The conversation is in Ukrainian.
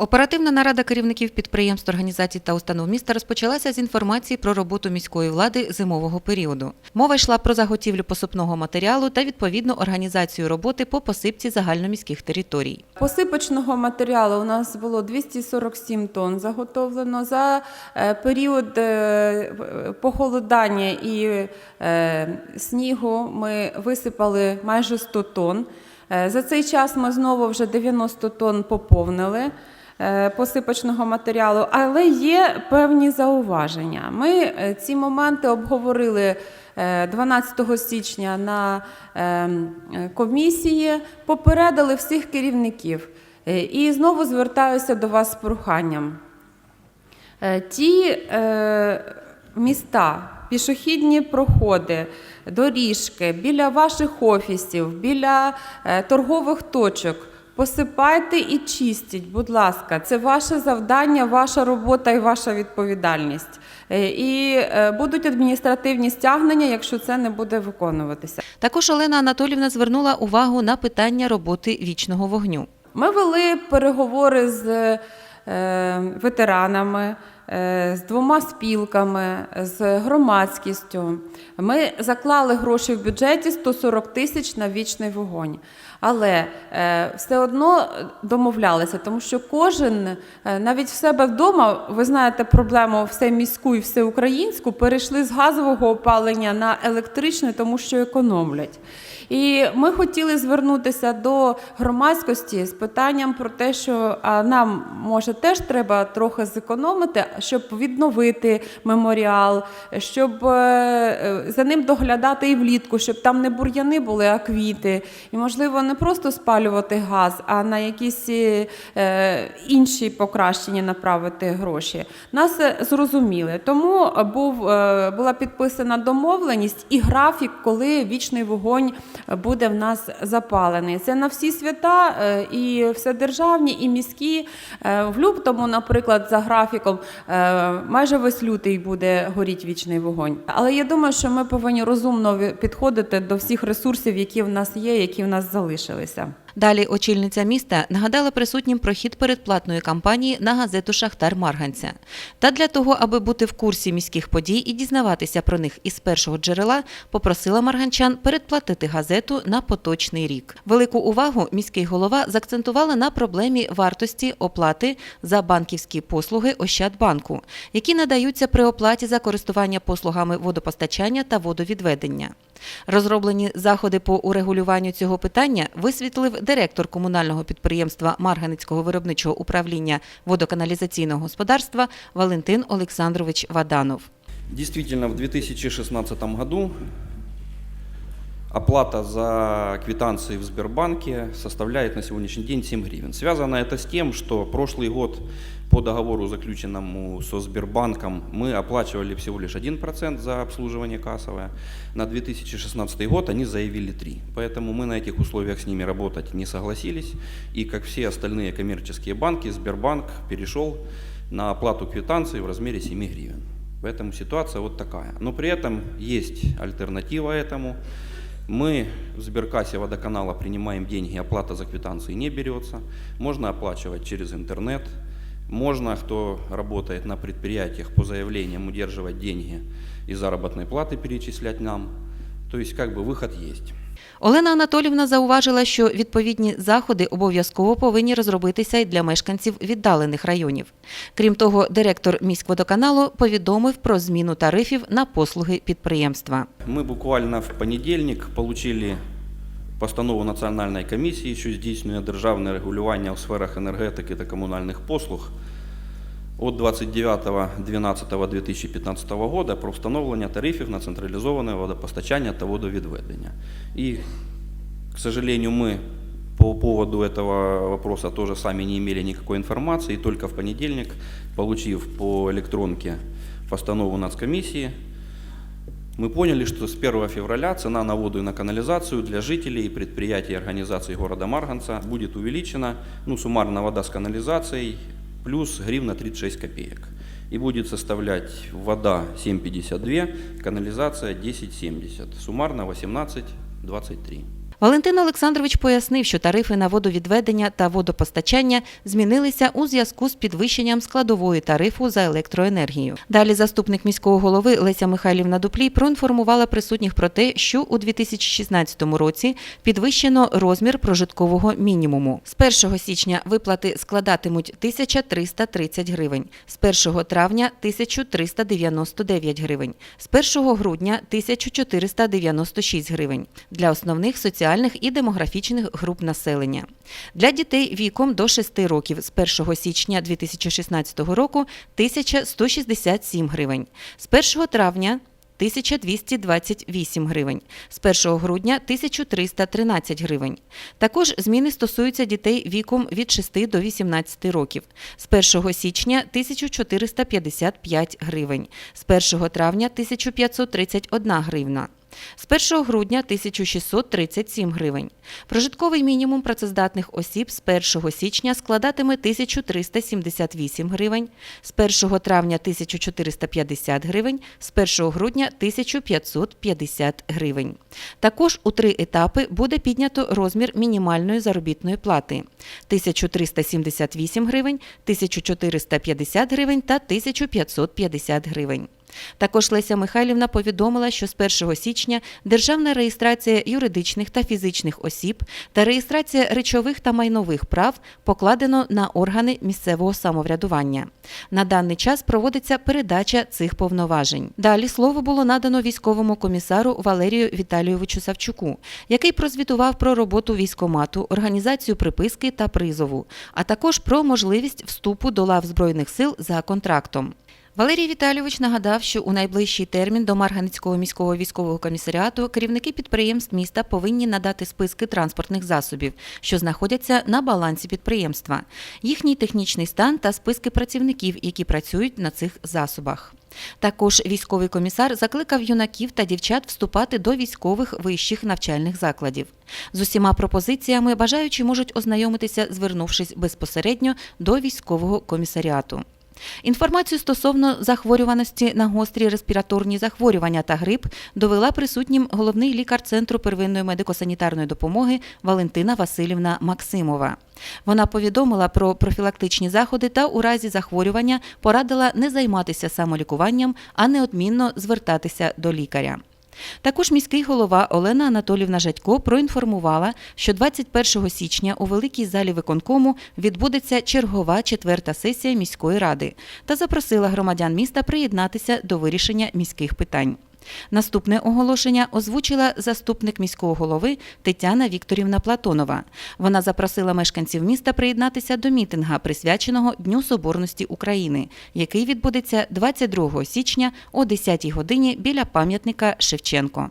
Оперативна нарада керівників підприємств, організацій та установ міста розпочалася з інформації про роботу міської влади зимового періоду. Мова йшла про заготівлю посипного матеріалу та відповідну організацію роботи по посипці загальноміських територій. Посипочного матеріалу у нас було 247 тонн заготовлено. За е, період е, похолодання і е, снігу ми висипали майже 100 тонн. За цей час ми знову вже 90 тонн поповнили посипочного матеріалу, але є певні зауваження. Ми е, ці моменти обговорили е, 12 січня на е, е, комісії, попередили всіх керівників. Е, І знову звертаюся до вас з проханням. Е, Ті е, міста, пішохідні проходи, доріжки біля ваших офісів, біля е, торгових точок. Посипайте і чистіть, будь ласка, це ваше завдання, ваша робота і ваша відповідальність. Е, І е, будуть адміністративні стягнення, якщо це не буде виконуватися. Також Олена Анатолівна звернула увагу на питання роботи вічного вогню. Ми вели переговори з е, ветеранами, з двома спілками, з громадськістю. Ми заклали гроші в бюджеті 140 тисяч на вічний вогонь. Але е, все одно домовлялися, тому що кожен е, навіть в себе вдома, ви знаєте проблему всеміську і всеукраїнську, перейшли з газового опалення на електричне, тому що економлять. І ми хотіли звернутися до громадськості з питанням про те, що нам може теж треба трохи зекономити, щоб відновити меморіал, щоб е, за ним доглядати і влітку, щоб там не бур'яни були, а квіти. І можливо не просто спалювати газ, а на якісь е, е, інші покращення направити гроші. Нас е, зрозуміли. Тому був, була підписана домовленість і графік, коли вічний вогонь буде в нас запалений. Це на всі свята і вседержавні, і міські. В лютому, наприклад, за графіком, майже весь лютий буде горіти вічний вогонь. Але я думаю, що ми повинні розумно підходити до всіх ресурсів, які в нас є, які в нас залишилися залишилися. Далі очільниця міста нагадала присутнім про хід передплатної кампанії на газету Шахтар Марганця. Та для того, аби бути в курсі міських подій і дізнаватися про них із першого джерела, попросила марганчан передплатити газету на поточний рік. Велику увагу міський голова заакцентувала на проблемі вартості оплати за банківські послуги Ощадбанку, які надаються при оплаті за користування послугами водопостачання та водовідведення. Розроблені заходи по урегулюванню цього питання висвітлив директор комунального підприємства Марганицького виробничого управління водоканалізаційного господарства Валентин Олександрович Ваданов. Действительно, в 2016 году оплата за квитанции в Сбербанке составляет на сегодняшний день 7 гривен. Связано это с тем, что прошлый год по договору, заключенному со Сбербанком, мы оплачивали всего лишь 1% за обслуживание кассовое. На 2016 год они заявили 3%. Поэтому мы на этих условиях с ними работать не согласились. И как все остальные коммерческие банки, Сбербанк перешел на оплату квитанций в размере 7 гривен. Поэтому ситуация вот такая. Но при этом есть альтернатива этому. Мы в Сберкассе водоканала принимаем деньги, оплата за квитанции не берется. Можно оплачивать через интернет. Можно, кто работает на предприятиях, по заявлениям удерживать деньги и заработной платы перечислять нам. То есть как бы выход есть. Олена Анатолівна зауважила, що відповідні заходи обов'язково повинні розробитися й для мешканців віддалених районів. Крім того, директор міськводоканалу повідомив про зміну тарифів на послуги підприємства. Мы буквально в понедельник получили постанову Національної комісії, що здійснює державне регулювання у сферах енергетики та комунальних послуг от 29.12.2015 года про встановлення тарифів на централізоване водопостачання та водовідведення. И, к сожалению, мы по поводу этого вопроса тоже сами не имели никакой информации, и только в понедельник, получив по электронке постанову нацкомиссии, мы поняли, что с 1 февраля цена на воду и на канализацию для жителей и предприятий и организаций города Марганца будет увеличена, ну, суммарно вода с канализацией плюс гривна 36 копеек. И будет составлять вода 7,52, канализация 10,70, суммарно 18,23. Валентин Олександрович пояснив, що тарифи на водовідведення та водопостачання змінилися у зв'язку з підвищенням складової тарифу за електроенергію. Далі заступник міського голови Леся Михайлівна Дуплій проінформувала присутніх про те, що у 2016 році підвищено розмір прожиткового мінімуму. З 1 січня виплати складатимуть 1330 гривень, з 1 травня 1399 гривень, з 1 грудня 1496 гривень для основних соціальних і демографічних груп населення. Для дітей віком до 6 років з 1 січня 2016 року 1167 гривень, з 1 травня 1228 гривень, з 1 грудня 1313 гривень. Також зміни стосуються дітей віком від 6 до 18 років. З 1 січня 1455 гривень, з 1 травня 1531 гривна. З 1 грудня 1637 гривень. Прожитковий мінімум працездатних осіб з 1 січня складатиме 1378 гривень, з 1 травня 1450 гривень, з 1 грудня 1550 гривень. Також у три етапи буде піднято розмір мінімальної заробітної плати 1378 гривень, 1450 гривень та 1550 гривень. Також Леся Михайлівна повідомила, що з 1 січня державна реєстрація юридичних та фізичних осіб та реєстрація речових та майнових прав покладено на органи місцевого самоврядування. На даний час проводиться передача цих повноважень. Далі слово було надано військовому комісару Валерію Віталійовичу Савчуку, який прозвітував про роботу військомату, організацію приписки та призову, а також про можливість вступу до лав Збройних сил за контрактом. Валерій Віталійович нагадав, що у найближчий термін до Марганецького міського військового комісаріату керівники підприємств міста повинні надати списки транспортних засобів, що знаходяться на балансі підприємства, їхній технічний стан та списки працівників, які працюють на цих засобах. Також військовий комісар закликав юнаків та дівчат вступати до військових вищих навчальних закладів. З усіма пропозиціями бажаючі можуть ознайомитися, звернувшись безпосередньо до військового комісаріату. Інформацію стосовно захворюваності на гострі респіраторні захворювання та грип довела присутнім головний лікар Центру первинної медико-санітарної допомоги Валентина Васильівна Максимова. Вона повідомила про профілактичні заходи та у разі захворювання порадила не займатися самолікуванням, а неодмінно звертатися до лікаря. Також міський голова Олена Анатолівна Жадько проінформувала, що 21 січня у великій залі виконкому відбудеться чергова четверта сесія міської ради та запросила громадян міста приєднатися до вирішення міських питань. Наступне оголошення озвучила заступник міського голови Тетяна Вікторівна Платонова. Вона запросила мешканців міста приєднатися до мітинга, присвяченого Дню Соборності України, який відбудеться 22 січня о 10 годині біля пам'ятника Шевченко.